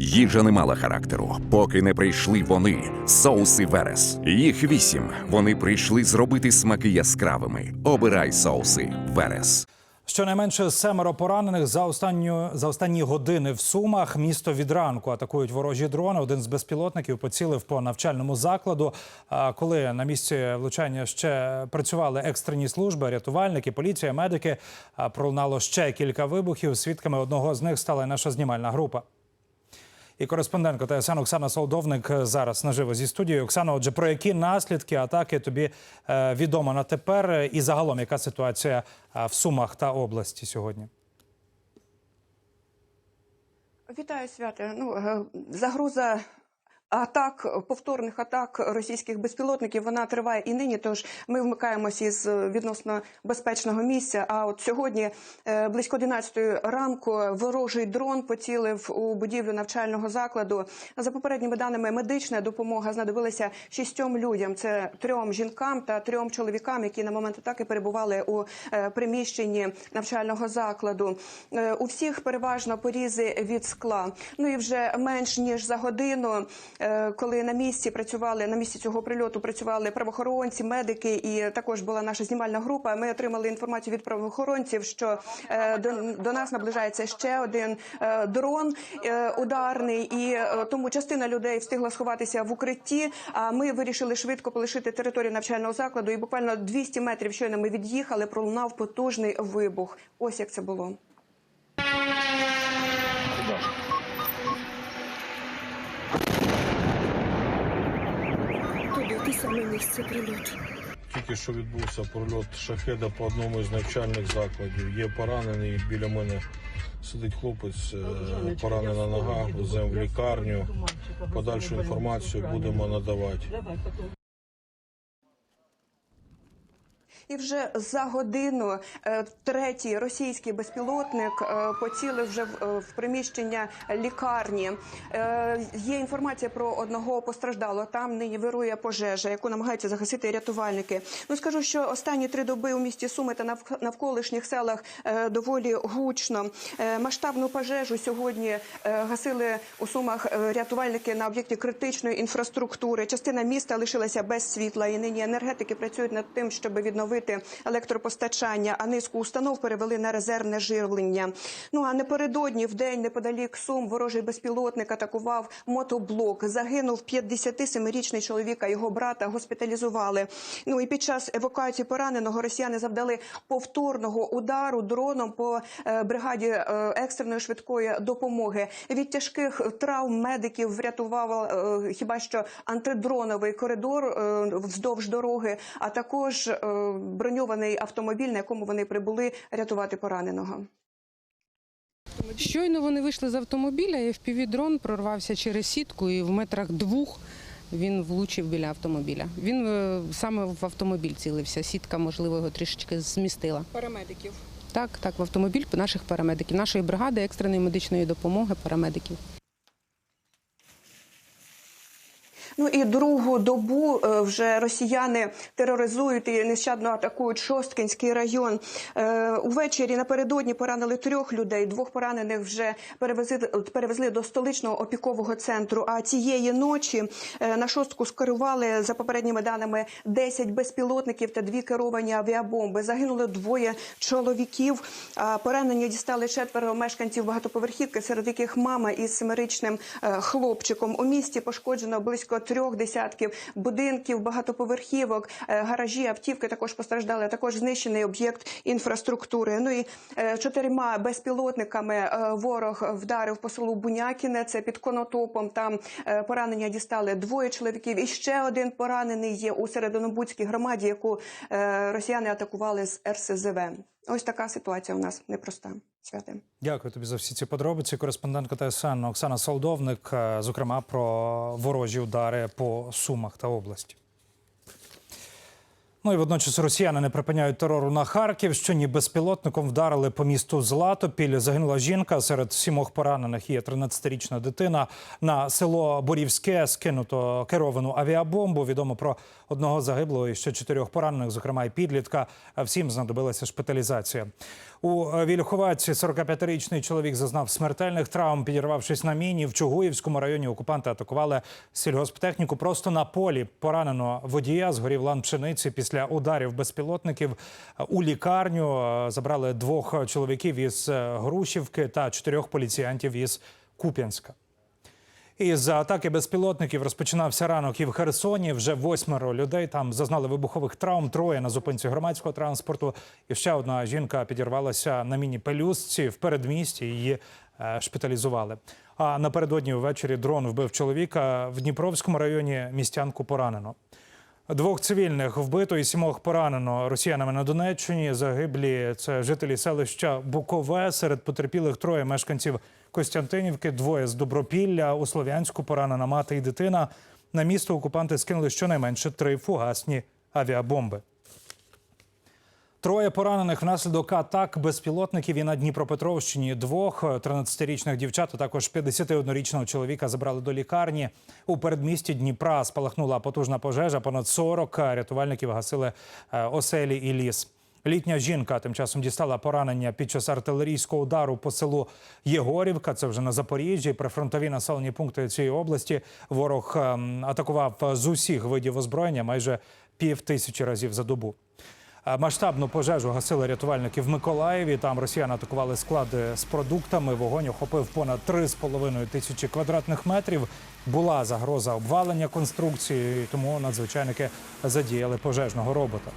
Їжа не мала характеру, поки не прийшли вони, соуси Верес. Їх вісім. Вони прийшли зробити смаки яскравими. Обирай соуси Верес. Щонайменше семеро поранених за останню за останні години в Сумах. Місто від ранку атакують ворожі дрони. Один з безпілотників поцілив по навчальному закладу. А коли на місці влучання ще працювали екстрені служби, рятувальники, поліція, медики, пролунало ще кілька вибухів. Свідками одного з них стала наша знімальна група. І кореспондентка ТСН Оксана Солдовник зараз наживо зі студією. Оксана, отже, про які наслідки атаки тобі е, відомо на тепер, і загалом яка ситуація е, в Сумах та області сьогодні? Вітаю святе. Ну е, загроза. Атак повторних атак російських безпілотників вона триває і нині. Тож ми вмикаємося із відносно безпечного місця. А от сьогодні, е, близько 11 ранку, ворожий дрон поцілив у будівлю навчального закладу. За попередніми даними, медична допомога знадобилася шістьом людям. Це трьом жінкам та трьом чоловікам, які на момент атаки перебували у е, приміщенні навчального закладу. Е, У всіх переважно порізи від скла. Ну і вже менш ніж за годину, е, коли на місці працювали на місці цього прильоту, працювали правоохоронці, медики, і також була наша знімальна група. Ми отримали інформацію від правоохоронців, що е, до, до нас наближається ще один е, дрон е, ударний, і е, тому частина людей встигла сховатися в укритті. А ми вирішили швидко полишити територію навчального закладу. І буквально 200 метрів щойно ми від'їхали, пролунав потужний вибух. Ось як це було. Туди те саме місце прильоту. Тільки що відбувся прольот шахеда по одному із навчальних закладів. Є поранений. Біля мене сидить хлопець, е, поранена нога, веземо в лікарню. Подальшу інформацію будемо надавати. І вже за годину е, третій російський безпілотник е, поцілив вже в, е, приміщення лікарні. Є інформація про одного постраждалого. Там нині вирує пожежа, яку намагаються загасити рятувальники. Ну скажу, що останні три доби у місті Суми та навколишніх селах доволі гучно. Масштабну пожежу сьогодні гасили у Сумах рятувальники на об'єкті критичної інфраструктури. Частина міста лишилася без світла, і нині енергетики працюють над тим, щоб відновити електропостачання, а низку установ перевели на резервне живлення. Ну а напередодні в день неподалік Сум ворожий безпілотник атакував мотоблок. Загинув 57-річний чоловік, а його брата госпіталізували. Ну і під час евакуації пораненого росіяни завдали повторного удару дроном по е, бригаді е, екстреної швидкої допомоги. Від тяжких травм медиків врятував е, хіба що антидроновий коридор вздовж дороги, а також броньований автомобіль, на якому вони прибули рятувати пораненого. Щойно вони вийшли з автомобіля, і FPV-дрон прорвався через сітку і в метрах двох він влучив біля автомобіля. Він е, саме в автомобіль цілився. Сітка, можливо, його трішечки змістила. Парамедиків. Так, так, в автомобіль наших парамедиків, нашої бригади екстреної медичної допомоги парамедиків. Ну і другу добу е, вже росіяни тероризують і нещадно атакують Шосткинський район. Е, Увечері напередодні поранили трьох людей. Двох поранених вже перевезли, перевезли до столичного опікового центру. А цієї ночі е, на шостку скерували за попередніми даними 10 безпілотників та дві керовані авіабомби. Загинули двоє чоловіків. А поранення дістали четверо мешканців багатоповерхівки, серед яких мама із семирічним хлопчиком. У місті пошкоджено близько трьох десятків будинків, багатоповерхівок, е, гаражі, автівки також постраждали. а Також знищений об'єкт інфраструктури. Ну і е, чотирма безпілотниками е, ворог вдарив по селу Бунякіне. Це під Конотопом. Там поранення дістали двоє чоловіків. І ще один поранений є у Середонобудській громаді, яку росіяни атакували з РСЗВ. Ось така ситуація у нас непроста. Святе. Дякую тобі за всі ці подробиці. Кореспондентка ТСН Оксана Солдовник, е, зокрема про ворожі удари по Сумах та області. Ну, і водночас росіяни не припиняють терору на Харківщині. Безпілотником вдарили по місту Златопіль. Загинула жінка. Серед сімох поранених є 13-річна дитина. На село Борівське скинуто керовану авіабомбу. Відомо про одного загиблого і ще чотирьох поранених, зокрема і підлітка. Всім знадобилася шпиталізація. У Вільховаці 45-річний чоловік зазнав смертельних травм, підірвавшись на міні. В Чугуївському районі окупанти атакували сільгосптехніку просто на полі. Поранено водія, згорів лан пшениці після ударів безпілотників. У лікарню е, забрали двох чоловіків із е, Грушівки та чотирьох поліціянтів із Куп'янська. Із атаки безпілотників розпочинався ранок і в Херсоні. Вже восьмеро людей там зазнали вибухових травм. Троє на зупинці громадського транспорту. І ще одна жінка підірвалася на міні-пелюстці в передмісті. Її е, шпиталізували. А напередодні ввечері дрон вбив чоловіка в Дніпровському районі. Містянку поранено. Двох цивільних вбито і сімох поранено росіянами на Донеччині. Загиблі це жителі селища Букове. Серед потерпілих троє мешканців Костянтинівки, двоє з Добропілля. У Слов'янську поранена мати і дитина. На місто окупанти скинули щонайменше три фугасні авіабомби. Троє поранених внаслідок атак безпілотників і на Дніпропетровщині. Двох 13-річних дівчат, а також 51-річного чоловіка забрали до лікарні. У передмісті Дніпра спалахнула потужна пожежа. Понад 40 рятувальників гасили е, оселі і ліс. Літня жінка тим часом дістала поранення під час артилерійського удару по селу Єгорівка. Це вже на Запоріжжі. Прифронтові населені пункти цієї області. Ворог ем, атакував з усіх видів озброєння майже пів тисячі разів за добу. Е, Масштабну пожежу гасили рятувальники в Миколаєві. Там росіяни атакували склади з продуктами. Вогонь охопив понад 3,5 тисячі квадратних метрів. Була загроза обвалення конструкції, тому надзвичайники задіяли пожежного робота.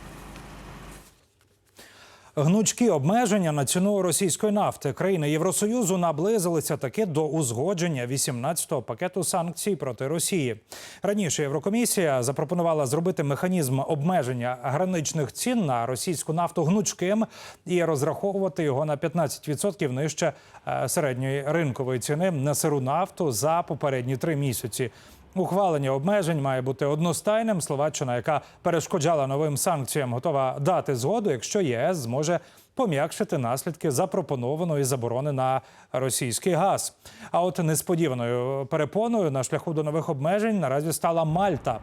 Гнучкі обмеження на ціну російської нафти країни Євросоюзу наблизилися таки до узгодження 18-го пакету санкцій проти Росії. Раніше Єврокомісія запропонувала зробити механізм обмеження граничних цін на російську нафту гнучким і розраховувати його на 15% нижче е, середньої ринкової ціни на сиру нафту за попередні три місяці. Ухвалення обмежень має бути одностайним. Словаччина, яка перешкоджала новим санкціям, готова дати згоду, якщо ЄС зможе пом'якшити наслідки запропонованої заборони на російський газ. А от несподіваною перепоною на шляху до нових обмежень наразі стала Мальта.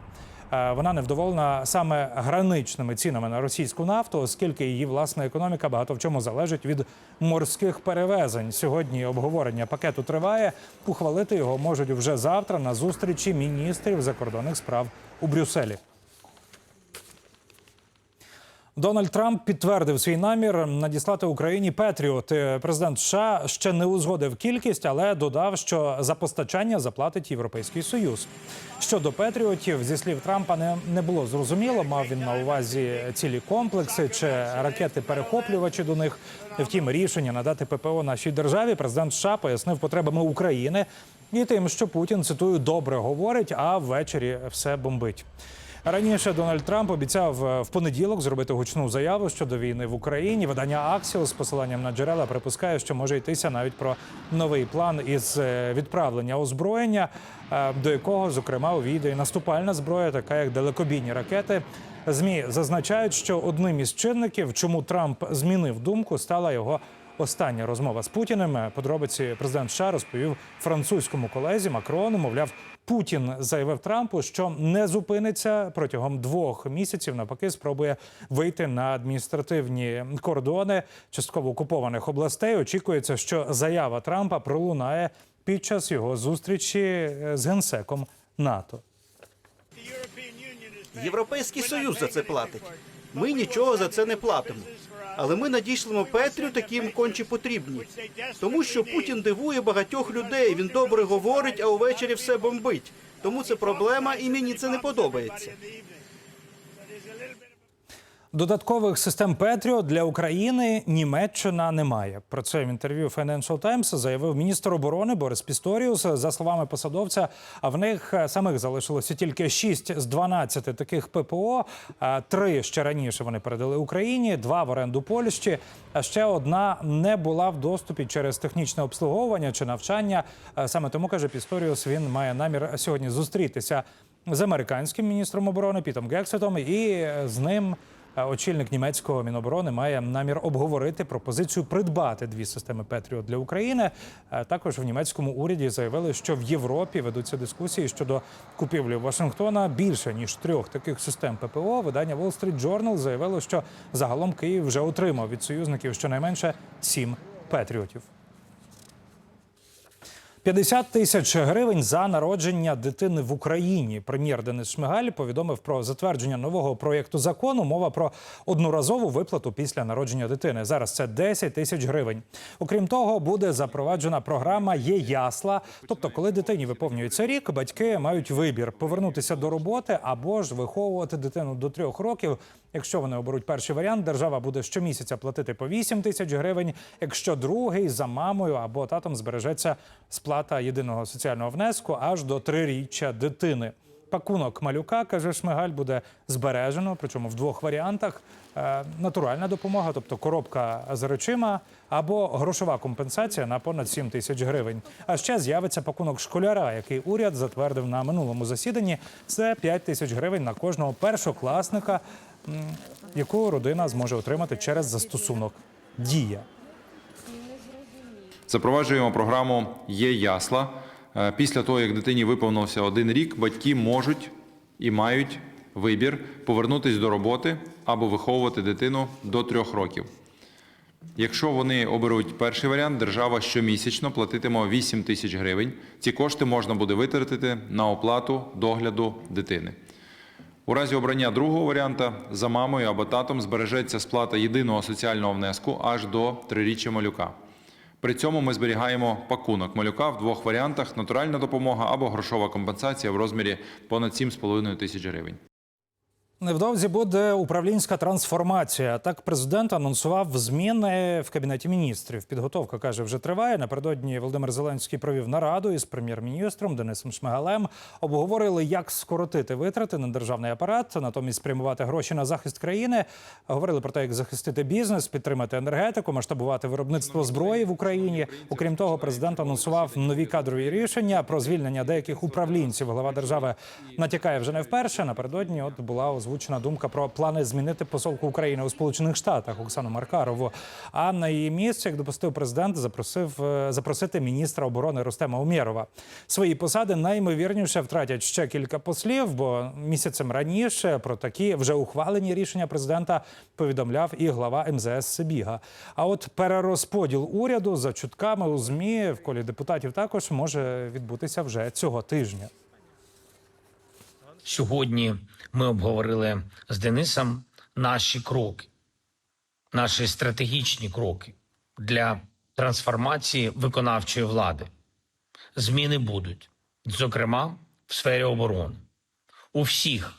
Е, Вона невдоволена саме граничними цінами на російську нафту, оскільки її власна економіка багато в чому залежить від морських перевезень. Сьогодні обговорення пакету триває. Ухвалити його можуть вже завтра на зустрічі міністрів закордонних справ у Брюсселі. Дональд Трамп підтвердив свій намір надіслати Україні Петріот. Е, Президент США ще не узгодив кількість, але додав, що за постачання заплатить Європейський Союз. Щодо Петріотів, зі слів Трампа, не, не було зрозуміло, мав він на увазі цілі комплекси чи ракети-перехоплювачі до них. Втім, рішення надати ППО нашій державі президент США пояснив потребами України і тим, що Путін цитую добре говорить, а ввечері все бомбить. Раніше Дональд Трамп обіцяв е, в понеділок зробити гучну заяву щодо війни в Україні. Видання Аксіо з посиланням на джерела припускає, що може йтися навіть про новий план із е, відправлення озброєння, е, до якого зокрема увійде і наступальна зброя, така як далекобійні ракети. Змі зазначають, що одним із чинників, чому Трамп змінив думку, стала його остання розмова з Путіним. Подробиці президент США розповів французькому колезі Макрону. Мовляв, Путін заявив Трампу, що не зупиниться протягом двох місяців. Навпаки, спробує вийти на адміністративні кордони частково окупованих областей. Очікується, що заява Трампа пролунає під час його зустрічі е, з генсеком НАТО. Європейський Союз за це платить. Ми нічого за це не платимо. Але ми надішлемо Петрю, такі їм конче потрібні. Тому що Путін дивує багатьох людей. Він добре говорить, а увечері все бомбить. Тому це проблема, і мені це не подобається. Додаткових систем Петріот для України Німеччина не має. Про це в інтерв'ю Financial Times заявив міністр оборони Борис Пісторіус. За словами посадовця, а в них е, самих залишилося тільки 6 з 12 таких ППО. А Три ще раніше вони передали Україні, два в оренду Польщі. А ще одна не була в доступі через технічне обслуговування чи навчання. Е, Саме тому каже Пісторіус, він має намір сьогодні зустрітися з американським міністром оборони Пітом Гексетом і з ним Е, Очільник німецького міноборони має намір обговорити пропозицію придбати дві системи Петріот для України. Також в німецькому уряді заявили, що в Європі ведуться дискусії щодо купівлі Вашингтона більше ніж трьох таких систем ППО. Видання Wall Street Journal заявило, що загалом Київ вже отримав від союзників щонайменше сім Петріотів. 50 тисяч гривень за народження дитини в Україні. Прем'єр Денис Шмигаль повідомив про затвердження нового проєкту закону. Мова про одноразову виплату після народження дитини. Зараз це 10 тисяч гривень. Окрім того, буде запроваджена програма Є ясла. Тобто, коли дитині виповнюється рік, батьки мають вибір повернутися до роботи або ж виховувати дитину до трьох років. Якщо вони оберуть перший варіант, держава буде щомісяця платити по 8 тисяч гривень. Якщо другий за мамою або татом збережеться сплата єдиного соціального внеску аж до триріччя дитини. Пакунок малюка каже Шмигаль, буде збережено, причому в двох варіантах: Е, натуральна допомога, тобто коробка з речима, або грошова компенсація на понад 7 тисяч гривень. А ще з'явиться пакунок школяра, який уряд затвердив на минулому засіданні. Це 5 тисяч гривень на кожного першокласника, яку родина зможе отримати через застосунок Дія. Запроваджуємо програму Є ясла. Е, Після того, як дитині виповнився один рік, батьки можуть і мають вибір повернутися до роботи або виховувати дитину до трьох років. Якщо вони оберуть перший варіант, держава щомісячно платитиме 8 тисяч гривень. Ці кошти можна буде витратити на оплату догляду дитини. У разі обрання другого варіанта за мамою або татом збережеться сплата єдиного соціального внеску аж до триріччя малюка. При цьому ми зберігаємо пакунок малюка в двох варіантах: натуральна допомога або грошова компенсація в розмірі понад 7,5 тисяч гривень. Невдовзі буде управлінська трансформація. Так президент анонсував зміни в кабінеті міністрів. Підготовка каже, вже триває. Напередодні Володимир Зеленський провів нараду із прем'єр-міністром Денисом Шмигалем. Обговорили, як скоротити витрати на державний апарат, натомість спрямувати гроші на захист країни. Говорили про те, як захистити бізнес, підтримати енергетику, масштабувати виробництво зброї в Україні. Окрім того, президент анонсував нові кадрові рішення про звільнення деяких управлінців. Глава держави натякає вже не вперше. Напередодні от була озвучена думка про плани змінити посолку України у Сполучених Штатах Оксану Маркарову. А на її місце, як допустив президент, запросив е, запросити міністра оборони Рустема Умєрова. Свої посади найімовірніше втратять ще кілька послів, бо місяцем раніше про такі вже ухвалені рішення президента повідомляв і глава МЗС Сибіга. А от перерозподіл уряду за чутками у змі в колі депутатів також може відбутися вже цього тижня. Сьогодні ми обговорили з Денисом наші кроки, наші стратегічні кроки для трансформації виконавчої влади. Зміни будуть, зокрема, в сфері оборони, у всіх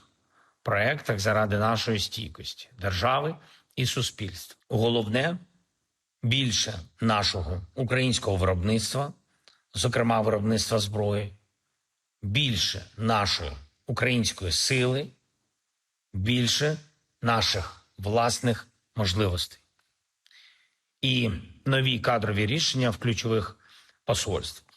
проєктах заради нашої стійкості, держави і суспільства. Головне більше нашого українського виробництва, зокрема виробництва зброї, більше нашої української сили, більше наших власних можливостей і нові кадрові рішення в ключових посольствах.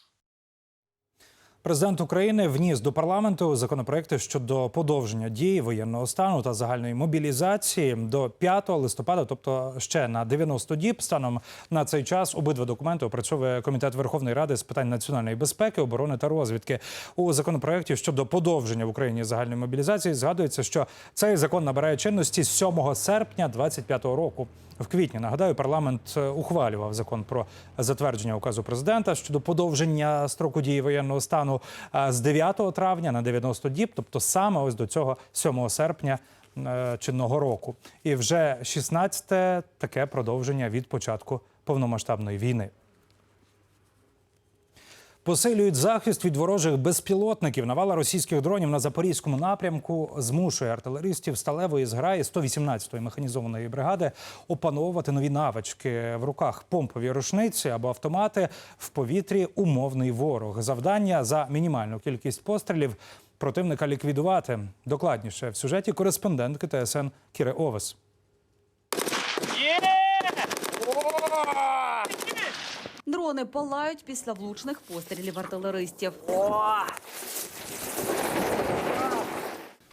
Президент України вніс до парламенту законопроекти щодо подовження дії воєнного стану та загальної мобілізації до 5 листопада, тобто ще на 90 діб. Станом на цей час обидва документи опрацьовує комітет Верховної Ради з питань національної безпеки, оборони та розвідки. У законопроекті щодо подовження в Україні загальної мобілізації згадується, що цей закон набирає чинності з 7 серпня 2025 року. В квітні нагадаю, парламент е, ухвалював закон про затвердження указу президента щодо подовження строку дії воєнного стану е, з 9 травня на 90 діб, тобто саме ось до цього 7 серпня е, чинного року. І вже 16-те таке продовження від початку повномасштабної війни. Посилюють захист від ворожих безпілотників. Навала російських дронів на запорізькому напрямку змушує артилеристів сталевої зграї 118-ї механізованої бригади опановувати нові навички в руках помпові рушниці або автомати в повітрі. Умовний ворог. Завдання за мінімальну кількість пострілів противника ліквідувати. Докладніше в сюжеті кореспондентки ТСН Кіри Овес. Дрони палають після влучних пострілів артилеристів.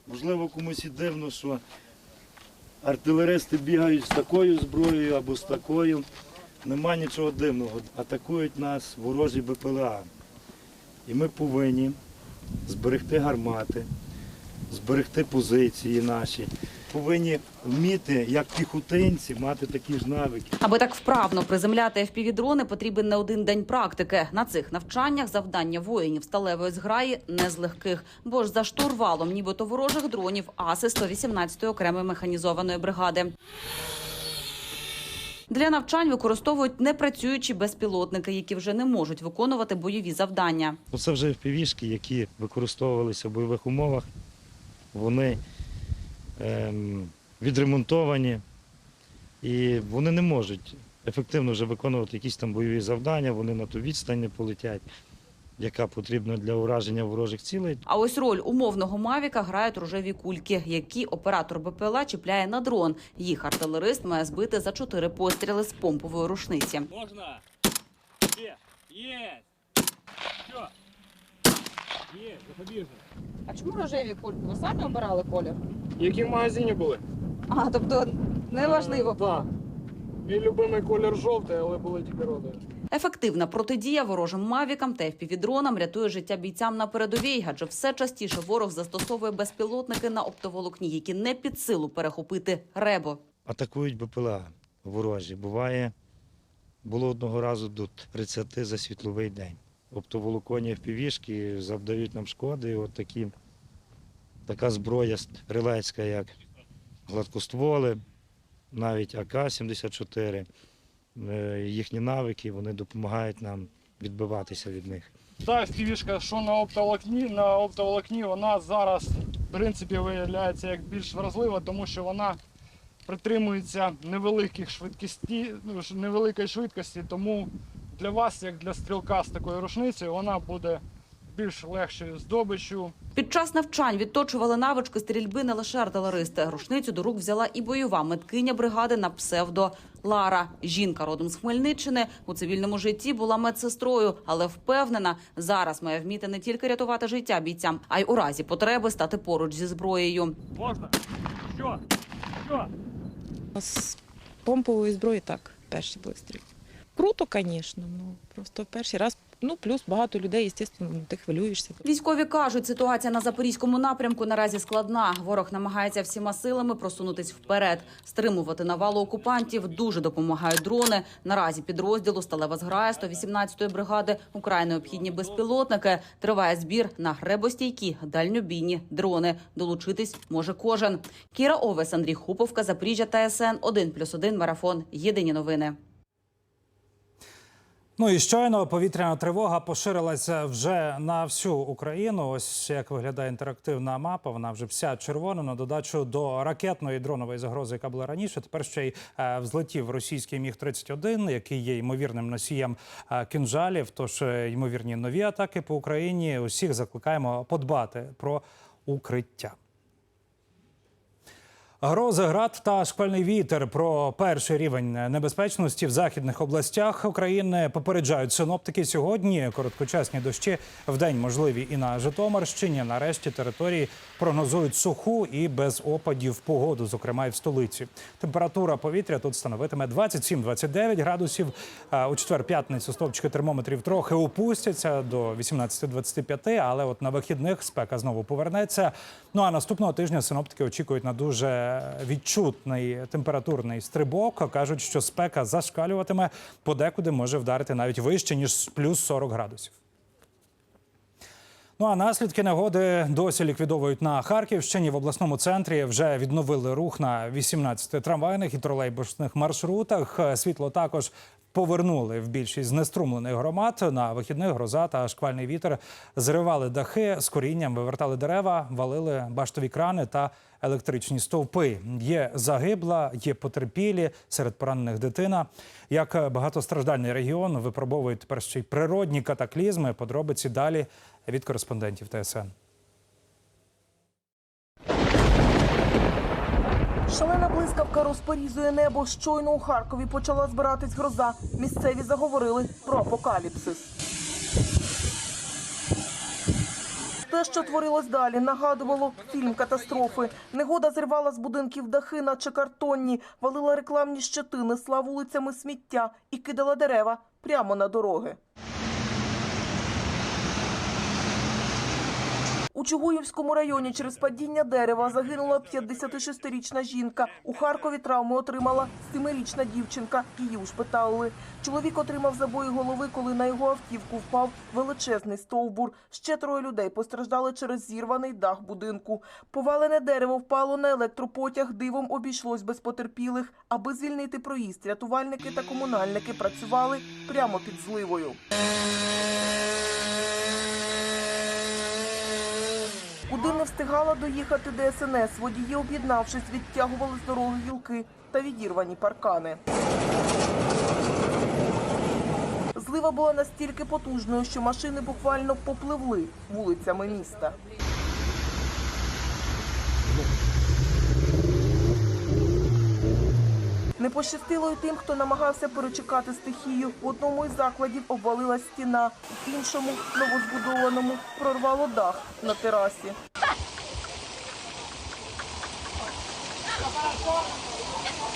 Можливо, комусь і дивно, що артилеристи бігають з такою зброєю або з такою. Нема нічого дивного. Атакують нас ворожі БПЛА. І ми повинні зберегти гармати, зберегти позиції наші. Повинні вміти, як піхотинці, мати такі ж навики. Аби так вправно приземляти FPV-дрони, потрібен не один день практики. На цих навчаннях завдання воїнів сталевої зграї не з легких, бо ж за штурвалом нібито ворожих дронів аси 118-ї окремої механізованої бригади. Для навчань використовують непрацюючі безпілотники, які вже не можуть виконувати бойові завдання. Ну, Це вже впівішки, які використовувалися в бойових умовах. Вони відремонтовані і вони не можуть ефективно вже виконувати якісь там бойові завдання, вони на ту відстань не полетять, яка потрібна для ураження ворожих цілей. А ось роль умовного мавіка грають рожеві кульки, які оператор БПЛА чіпляє на дрон. Їх артилерист має збити за чотири постріли з помпової рушниці. Можна? Є. Є. Що? Є, запобіжно. А чому рожеві кульки? Ви самі обирали колір? Які в магазині були? А, тобто неважливо. Так. Мій любимий колір жовтий, але були тільки родові. Ефективна протидія ворожим мавікам та FPV-дронам рятує життя бійцям на передовій, адже все частіше ворог застосовує безпілотники на оптоволокні, які не під силу перехопити ребо. Атакують БПЛА ворожі. Буває, було одного разу до 30 за світловий день. Оптоволоконні впівішки завдають нам шкоди. От такі, така зброя стрілецька, як гладкостволи, навіть АК-74, е, їхні навики, вони допомагають нам відбиватися від них. Та FPV-шка, що на оптоволокні, на оптоволокні вона зараз в принципі виявляється як більш вразлива, тому що вона притримується невеликих швидкості, невеликої швидкості, тому для вас, як для стрілка з такою рушницею, вона буде більш легшою здобиччю. Під час навчань відточували навички стрільби не лише артилеристи. Рушницю до рук взяла і бойова медкиня бригади на псевдо Лара. Жінка родом з Хмельниччини у цивільному житті була медсестрою, але впевнена, зараз має вміти не тільки рятувати життя бійцям, а й у разі потреби стати поруч зі зброєю. Можна? Що? Що? З помпової зброї так, перший вистріл. Круто, звісно, ну просто перший раз. Ну, плюс багато людей, звісно, ну, ти хвилюєшся. Військові кажуть, ситуація на запорізькому напрямку наразі складна. Ворог намагається всіма силами просунутись вперед. Стримувати навалу окупантів дуже допомагають дрони. Наразі підрозділу сталева зграя 118-ї бригади Украй необхідні безпілотники. Триває збір на гребостійкі дальньобійні дрони. Долучитись може кожен. Кіра Овес, Андрій Хуповка, Запоріжжя ТСН 1+,1 марафон. Єдині новини. Ну і щойно повітряна тривога поширилася вже на всю Україну. Ось як виглядає інтерактивна мапа. Вона вже вся червона. На додачу до ракетної дронової загрози, яка була раніше. Тепер ще й е, взлетів російський міг 31 який є ймовірним носієм е, кінжалів. Тож е, ймовірні нові атаки по Україні. Усіх закликаємо подбати про укриття. Грози, град та шквальний вітер про перший рівень небезпечності в західних областях України попереджають синоптики сьогодні. Короткочасні дощі в день можливі і на Житомирщині. Нарешті території прогнозують суху і без опадів погоду, зокрема і в столиці. Температура повітря тут становитиме 27-29 градусів. У четвер-п'ятницю стовпчики термометрів трохи опустяться до 18-25, але от на вихідних спека знову повернеться. Ну а наступного тижня синоптики очікують на дуже відчутний температурний стрибок. Кажуть, що спека зашкалюватиме, подекуди може вдарити навіть вище ніж плюс 40 градусів. Ну а наслідки негоди досі ліквідовують на Харківщині. В обласному центрі вже відновили рух на 18 трамвайних і тролейбусних маршрутах. Світло також повернули в більшість знеструмлених громад. На вихідних гроза та шквальний вітер зривали дахи з корінням, вивертали дерева, валили баштові крани та електричні стовпи. Є загибла, є потерпілі серед поранених дитина. Як багатостраждальний регіон випробовують тепер ще й природні катаклізми. Подробиці далі від кореспондентів ТСН. Шалена блискавка розпорізує небо. Щойно у Харкові почала збиратись гроза. Місцеві заговорили про апокаліпсис. Те, що творилось далі, нагадувало фільм катастрофи. Негода зривала з будинків дахи, наче картонні, валила рекламні щити, несла вулицями сміття і кидала дерева прямо на дороги. У Чугуївському районі через падіння дерева загинула 56-річна жінка. У Харкові травму отримала 7-річна дівчинка. Її ушпиталили. Чоловік отримав забої голови, коли на його автівку впав величезний стовбур. Ще троє людей постраждали через зірваний дах будинку. Повалене дерево впало на електропотяг. Дивом обійшлось без потерпілих. Аби звільнити проїзд, рятувальники та комунальники працювали прямо під зливою. Куди не встигала доїхати ДСНС, водії, об'єднавшись, відтягували з дороги гілки та відірвані паркани. Злива була настільки потужною, що машини буквально попливли вулицями міста. Не пощастило й тим, хто намагався перечекати стихію. В одному із закладів обвалилась стіна, в іншому новозбудованому прорвало дах на терасі.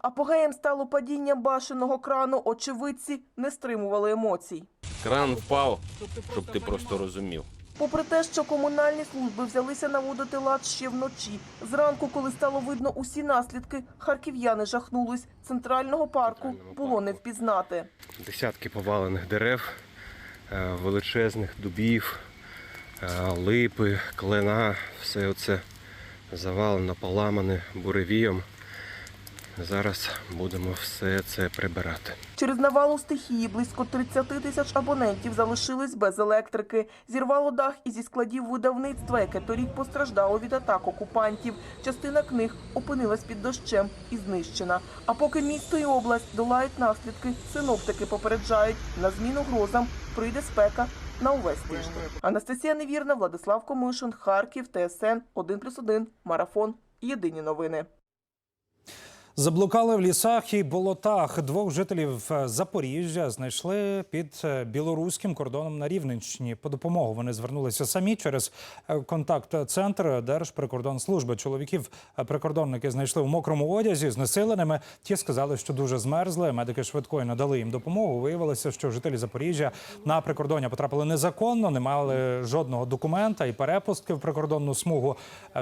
Апогеєм стало падіння башеного крану. Очевидці не стримували емоцій. Кран впав, щоб ти просто розумів. Попри те, що комунальні служби взялися наводити лад ще вночі. Зранку, коли стало видно усі наслідки, харків'яни жахнулись. Центрального парку було не впізнати. Десятки повалених дерев, е, величезних дубів, е, липи, клена, все це завалено, поламане буревієм. Зараз будемо все це прибирати. Через навалу стихії близько 30 тисяч абонентів залишились без електрики. Зірвало дах і зі складів видавництва, яке торік постраждало від атак окупантів. Частина книг опинилась під дощем і знищена. А поки місто і область долають наслідки, синоптики попереджають на зміну грозам прийде спека на увесь тиждень. Анастасія Невірна, Владислав Комишин, Харків, ТСН 1+,1, Марафон. Єдині новини. Заблукали в лісах і болотах. Двох жителів е, Запоріжжя знайшли під е, білоруським кордоном на Рівненщині. По допомогу вони звернулися самі через е, контакт-центр Держприкордонслужби. Чоловіків прикордонники знайшли в мокрому одязі, знесиленими. Ті сказали, що дуже змерзли. Медики швидкої надали їм допомогу. Виявилося, що жителі Запоріжжя на прикордоння потрапили незаконно, не мали жодного документа і перепустки в прикордонну смугу.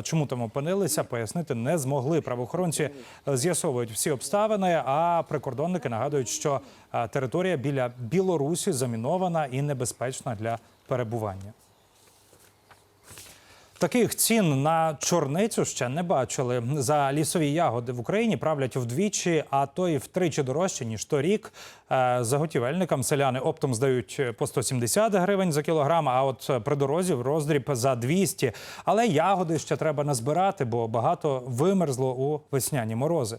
Чому там опинилися, пояснити не змогли. Правоохоронці е, з'ясовують всі обставини. А прикордонники нагадують, що е, територія біля Білорусі замінована і небезпечна для перебування. Таких цін на чорницю ще не бачили. За лісові ягоди в Україні правлять вдвічі, а то і втричі дорожче ніж торік. Е, Заготівельникам селяни оптом здають по 170 гривень за кілограм. А от при дорозі в роздріб за 200. Але ягоди ще треба назбирати, бо багато вимерзло у весняні морози.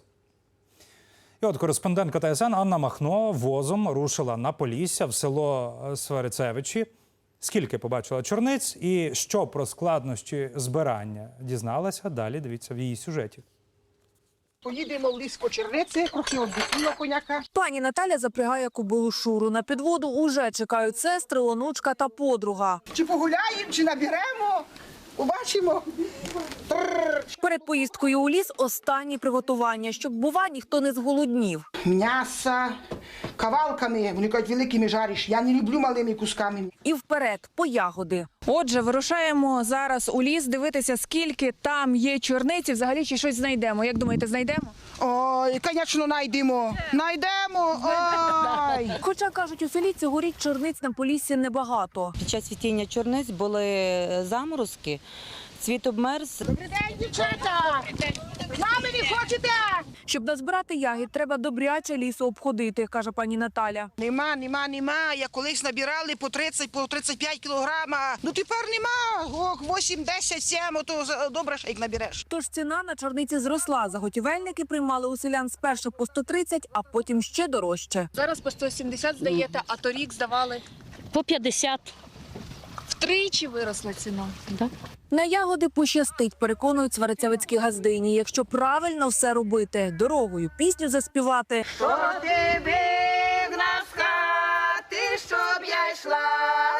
І от кореспондентка ТСН Анна Махно возом рушила на Полісся в село е, Сверицевичі. Скільки побачила чорниць і що про складнощі збирання дізналася далі. Дивіться в її сюжеті. Поїдемо в ліс по черниці, трохи обдихнула коняка. Пані Наталя запрягає кобилу Шуру. На підводу уже чекають сестри, онучка та подруга. Чи погуляємо, чи наберемо, побачимо. Трррр. Перед поїздкою у ліс останні приготування, щоб, бува, ніхто не зголоднів. М'яса, кавалками, вони кажуть, великими жариш. Я не люблю малими кусками. І вперед по ягоди. Отже, вирушаємо зараз у ліс дивитися, скільки там є чорниці. Взагалі чи щось знайдемо. Як думаєте, знайдемо? Ой, звісно, знайдемо. Знайдемо. Ой. Хоча кажуть, у селі цьогоріч чорниць на поліссі небагато. Під час цвітіння чорниць були заморозки, цвіт обмерз. Добрий день, дівчата! З нами не хочете? Щоб назбирати ягід, треба добряче лісу обходити, каже пані Наталя. Нема, нема, нема. Я колись набирали по 30, по 35 кілограма. Ну тепер нема. Ох, 8, 10, 7, то добре, що їх набереш. Тож ціна на чорниці зросла. Заготівельники приймали у селян спершу по 130, а потім ще дорожче. Зараз по 170 здаєте, а торік здавали По 50. Втричі виросла ціна. На ягоди пощастить, переконують сварицевицькі газдині. Якщо правильно все робити, дорогою пісню заспівати. Що ти вигнав з хати, щоб я йшла,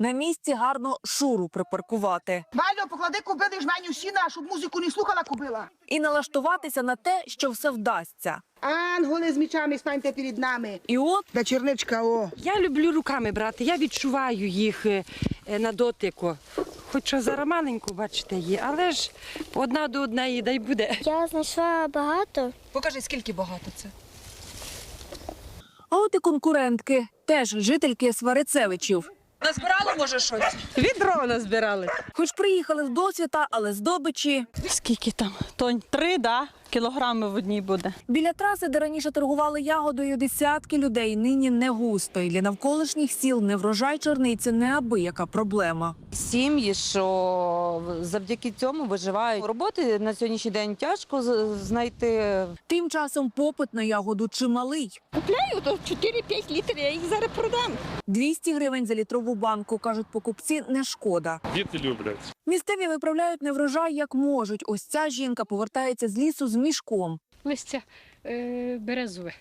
На місці гарно шуру припаркувати Валю, поклади кобили жменю сіна, щоб музику не слухала кобила. і налаштуватися на те, що все вдасться. Ангели з мічами станьте перед нами. І от Та черничка, о. Я люблю руками брати, я відчуваю їх е, е, на дотику. Хоча зараз маленьку, бачите, є, але ж одна до однієї дай буде. Я знайшла багато. Покажи, скільки багато це. А от і конкурентки, теж жительки Сварицевичів. Назбирали, може, щось? Відро назбирали. Хоч приїхали з досвіта, але здобичі. Скільки там? Тонь три, да? Кілограми в одній буде. Біля траси, де раніше торгували ягодою, десятки людей нині не густо. І для навколишніх сіл неврожай чорниці неабияка проблема. Сім'ї, що завдяки цьому виживають. Роботи на сьогоднішній день тяжко знайти. Тим часом попит на ягоду чималий. Купляю то 4-5 літрів, я їх зараз продам. 200 гривень за літрову банку, кажуть покупці, не шкода. Діти люблять. Місцеві виправляють неврожай як можуть. Ось ця жінка повертається з лісу з мішком. Листя е, березове.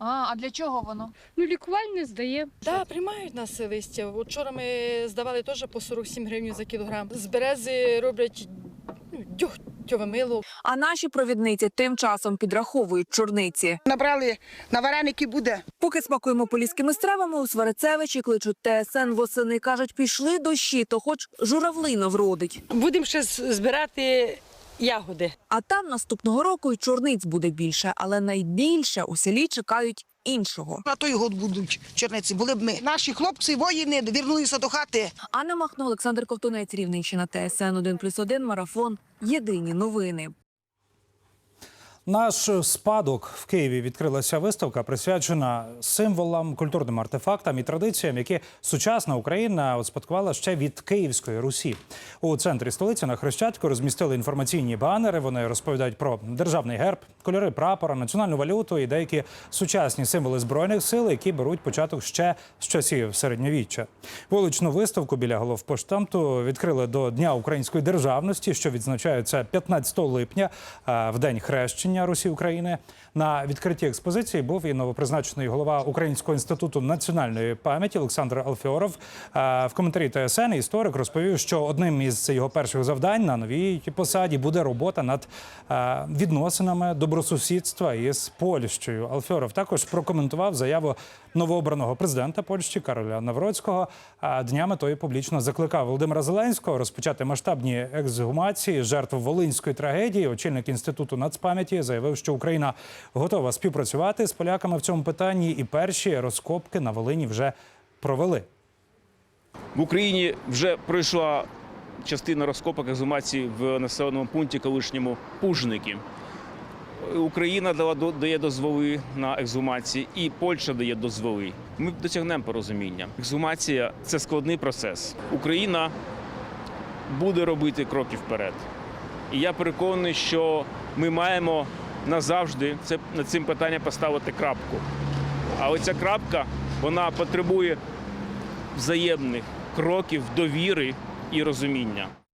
А, а для чого воно? Ну, лікувальне здає. Так, приймають нас листя. От Вчора ми здавали теж по 47 гривень за кілограм. З берези роблять ну, дьогтьове мило. А наші провідниці тим часом підраховують чорниці. Набрали на вареники буде. Поки смакуємо поліськими стравами, у Сварицевичі кличуть ТСН восени. Кажуть, пішли дощі, то хоч журавлино вродить. Будемо ще збирати ягоди. А там наступного року й чорниць буде більше, але найбільше у селі чекають іншого. На той год будуть черниці, були б ми. Наші хлопці, воїни, вернулися до хати. Анна Махно, Олександр Ковтунець, Рівненщина, ТСН 1+,1, Марафон. Єдині новини. Наш спадок в Києві відкрилася виставка, присвячена символам, культурним артефактам і традиціям, які сучасна Україна успадкувала ще від Київської Русі. У центрі столиці на Хрещатику розмістили інформаційні банери. Вони розповідають про державний герб, кольори прапора, національну валюту і деякі сучасні символи збройних сил, які беруть початок ще з часів середньовіччя. Вуличну виставку біля головпоштамту відкрили до Дня української державності, що відзначається 15 липня в день хрещення Русі України. На відкритті експозиції був і новопризначений голова Українського інституту національної пам'яті Олександр Алфіоров. В коментарі ТСН історик розповів, що одним із його перших завдань на новій посаді буде робота над відносинами добросусідства із Польщею. Алфіоров також прокоментував заяву новообраного президента Польщі Кароля Навроцького. Днями той публічно закликав Володимира Зеленського розпочати масштабні ексгумації жертв волинської трагедії. Очільник інституту нацпам'яті заявив, що Україна готова співпрацювати з поляками в цьому питанні, і перші розкопки на Волині вже провели. В Україні вже пройшла частина розкопок ексгумації в населеному пункті колишньому Пужники. Україна дала дає дозволи на ексгумації, і Польща дає дозволи. Ми досягнемо порозуміння. Ексгумація це складний процес. Україна буде робити кроки вперед. І я переконаний, що ми маємо назавжди це над цим питанням поставити крапку. А оця крапка вона потребує взаємних кроків довіри і розуміння.